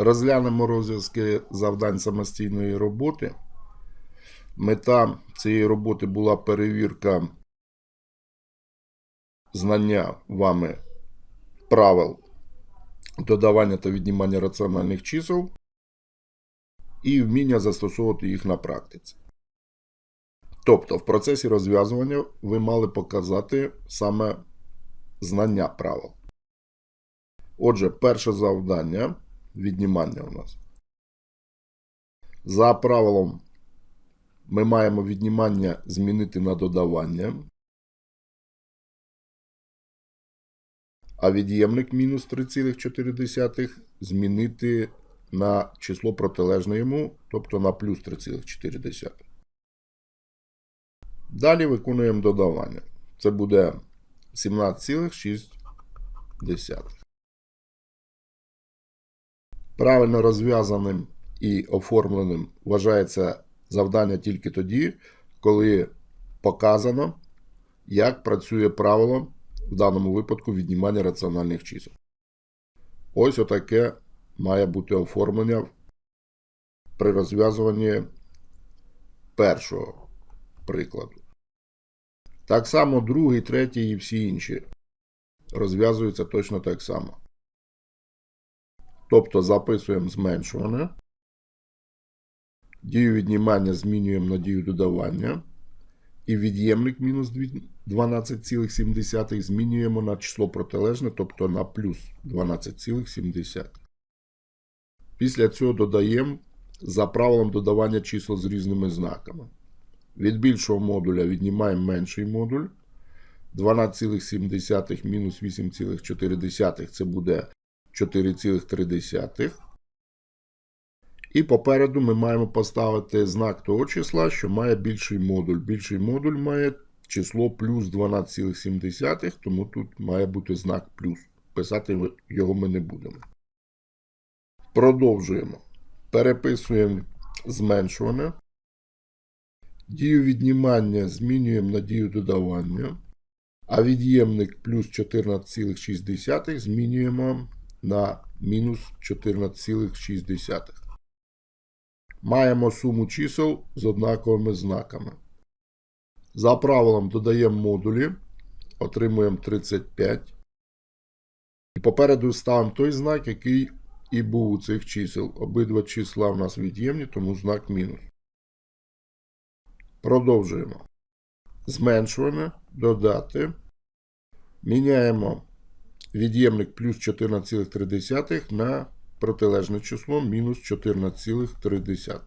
Розглянемо розв'язки завдань самостійної роботи. Мета цієї роботи була перевірка знання вами правил додавання та віднімання раціональних чисел і вміння застосовувати їх на практиці. Тобто, в процесі розв'язування ви мали показати саме знання правил. Отже, перше завдання віднімання у нас. За правилом ми маємо віднімання змінити на додавання. А від'ємник мінус 3,4 змінити на число протилежне йому, тобто на плюс 3,4. Далі виконуємо додавання. Це буде 17,6. Правильно розв'язаним і оформленим вважається завдання тільки тоді, коли показано, як працює правило в даному випадку віднімання раціональних чисел. Ось отаке має бути оформлення при розв'язуванні першого прикладу. Так само другий, третій і всі інші розв'язуються точно так само. Тобто записуємо зменшуване. Дію віднімання змінюємо на дію додавання. І від'ємник мінус 12,7 змінюємо на число протилежне, тобто на плюс 12,7. Після цього додаємо за правилом додавання чисел з різними знаками. Від більшого модуля віднімаємо менший модуль. 12,7 мінус 8,4 це буде 4,3. І попереду ми маємо поставити знак того числа, що має більший модуль. Більший модуль має число плюс 12,7, тому тут має бути знак плюс. Писати його ми не будемо. Продовжуємо. Переписуємо зменшуване. Дію віднімання змінюємо на дію додавання. А від'ємник плюс 14,6 змінюємо на мінус 14,6. Маємо суму чисел з однаковими знаками. За правилом додаємо модулі, отримуємо 35. І попереду ставимо той знак, який і був у цих чисел. Обидва числа у нас від'ємні, тому знак мінус. Продовжуємо. Зменшуване, додати. Міняємо від'ємник плюс 14,3 на протилежне число мінус 14,3.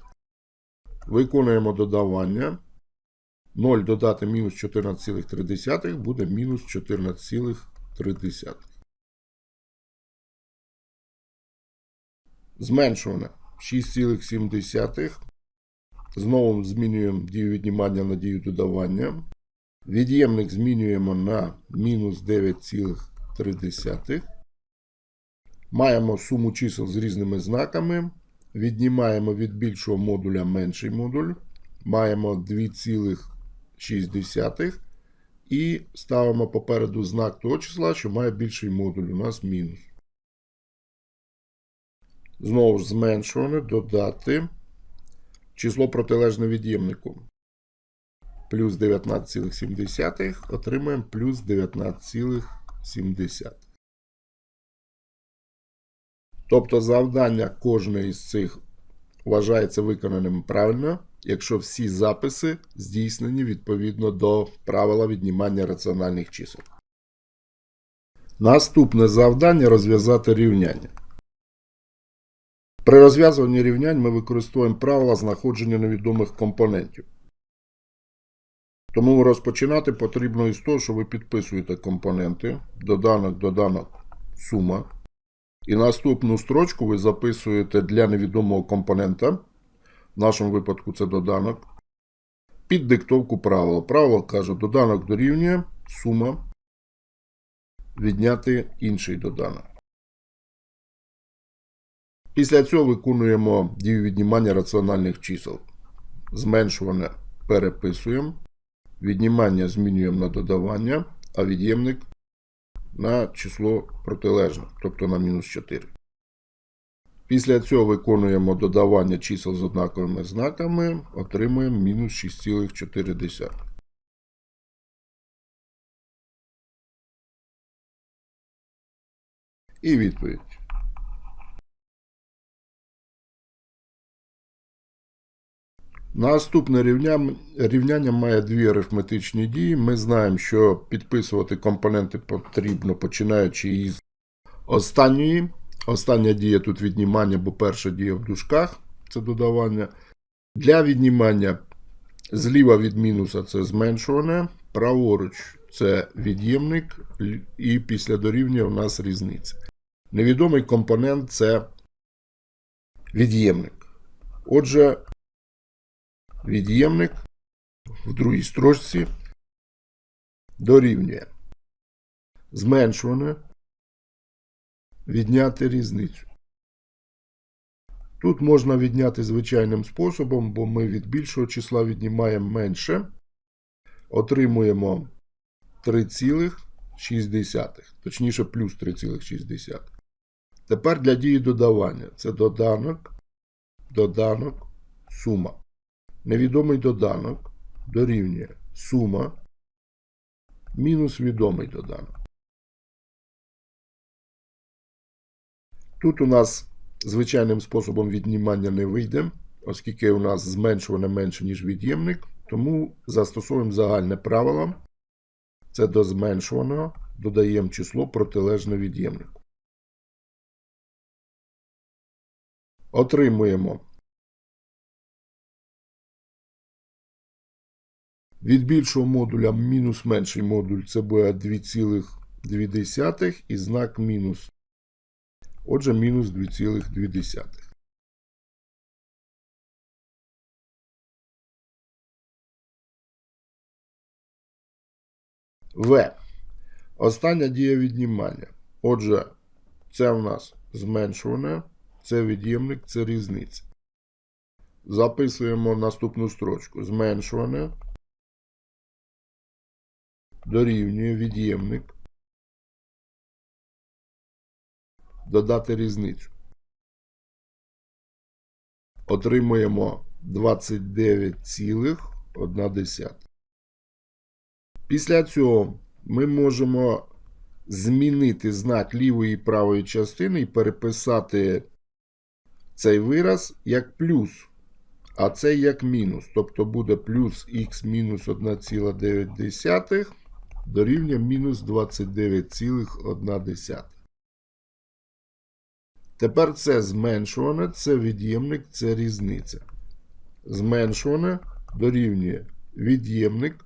Виконуємо додавання. 0 додати мінус 14,3 буде мінус 14,3. Зменшуване 6,7. Знову змінюємо дію віднімання на дію додавання. Від'ємник змінюємо на мінус 9,3. Маємо суму чисел з різними знаками. Віднімаємо від більшого модуля менший модуль. Маємо 2,6. І ставимо попереду знак того числа, що має більший модуль. У нас мінус. Знову ж зменшуване, додати число протилежне від'ємнику. Плюс 19,7 отримаємо плюс 19,7. Тобто завдання кожної із цих вважається виконаним правильно, якщо всі записи здійснені відповідно до правила віднімання раціональних чисел. Наступне завдання розв'язати рівняння. При розв'язуванні рівнянь ми використовуємо правила знаходження невідомих компонентів. Тому розпочинати потрібно із того, що ви підписуєте компоненти, доданок, доданок, сума. І наступну строчку ви записуєте для невідомого компонента. В нашому випадку це доданок. Під диктовку правила. Правило каже, доданок дорівнює сума. Відняти інший доданок. Після цього виконуємо дію віднімання раціональних чисел. Зменшуване переписуємо. Віднімання змінюємо на додавання, а від'ємник на число протилежне, тобто на мінус 4. Після цього виконуємо додавання чисел з однаковими знаками, отримуємо мінус 6,4. І відповідь. Наступне рівня- рівняння має дві арифметичні дії. Ми знаємо, що підписувати компоненти потрібно починаючи із останньої. Остання дія тут віднімання, бо перша дія в дужках це додавання. Для віднімання зліва від мінуса це зменшуване, праворуч це від'ємник, і після дорівнює у нас різниця. Невідомий компонент це від'ємник. Отже, від'ємник в другій строчці дорівнює зменшуване, відняти різницю. Тут можна відняти звичайним способом, бо ми від більшого числа віднімаємо менше. Отримуємо 3,6, точніше плюс 3,6. Тепер для дії додавання. Це доданок, доданок, сума. Невідомий доданок дорівнює сума мінус відомий доданок. Тут у нас звичайним способом віднімання не вийде, оскільки у нас зменшуване менше, ніж від'ємник, тому застосовуємо загальне правило. Це до зменшуваного додаємо число протилежне від'ємнику. Отримуємо від більшого модуля мінус менший модуль це буде 2,2 і знак мінус. Отже, мінус 2,2. В. Остання дія віднімання. Отже, це в нас зменшуване, це від'ємник, це різниця. Записуємо наступну строчку. Зменшуване. Дорівнює від'ємник. Додати різницю. Отримуємо 29,1. Після цього ми можемо змінити знак лівої і правої частини і переписати цей вираз як плюс, а це як мінус. Тобто буде плюс х мінус 1,9 дорівнює мінус 29,1. Тепер це зменшуване, це від'ємник, це різниця. Зменшуване дорівнює від'ємник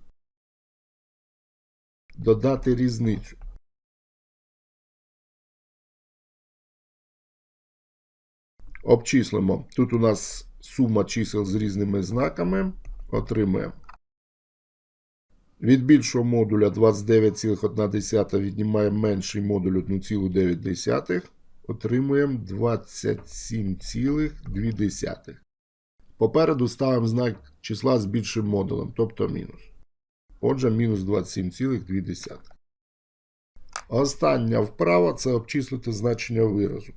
додати різницю. Обчислимо. Тут у нас сума чисел з різними знаками. Отримаємо. Від більшого модуля 29,1 віднімаємо менший модуль 1,9. Отримуємо 27,2. Попереду ставимо знак числа з більшим модулем, тобто мінус. Отже, мінус 27,2. Остання вправа це обчислити значення виразу.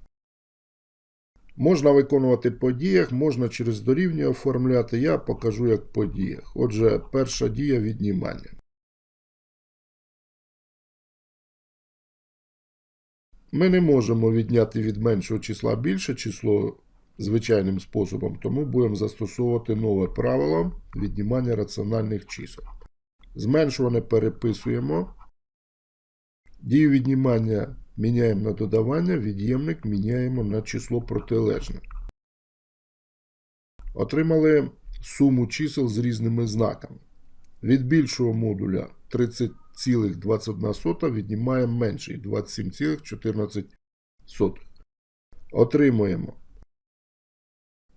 Можна виконувати по діях, можна через дорівнює оформляти. Я покажу як по діях. Отже, перша дія віднімання. Ми не можемо відняти від меншого числа більше число звичайним способом, тому будемо застосовувати нове правило віднімання раціональних чисел. Зменшуване переписуємо. Дію віднімання міняємо на додавання, від'ємник міняємо на число протилежне. Отримали суму чисел з різними знаками. Від більшого модуля 30,21 віднімаємо менший 27,14. Отримуємо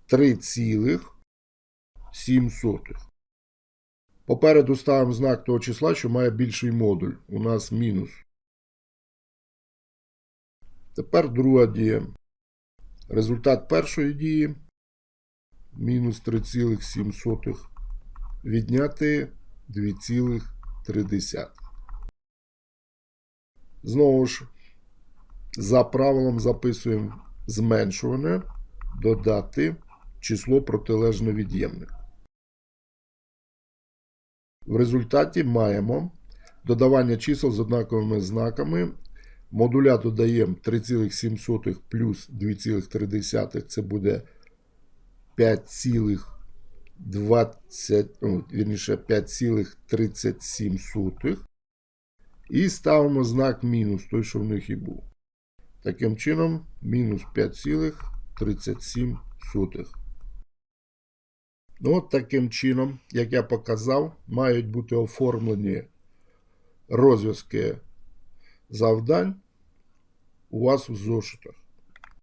3,7. Попереду ставимо знак того числа, що має більший модуль. У нас мінус. Тепер друга дія. Результат першої дії мінус 3,7 відняти 2,3. Знову ж, за правилом записуємо зменшуване додати число протилежне від'ємнику. В результаті маємо додавання чисел з однаковими знаками. Модуля додаємо 3,7 плюс 2,3, це буде 5,20, ну, вірніше 5,37. І ставимо знак мінус, той, що в них і був. Таким чином, мінус 5,37. Ну, от таким чином, як я показав, мають бути оформлені розв'язки завдань у вас в зошитах.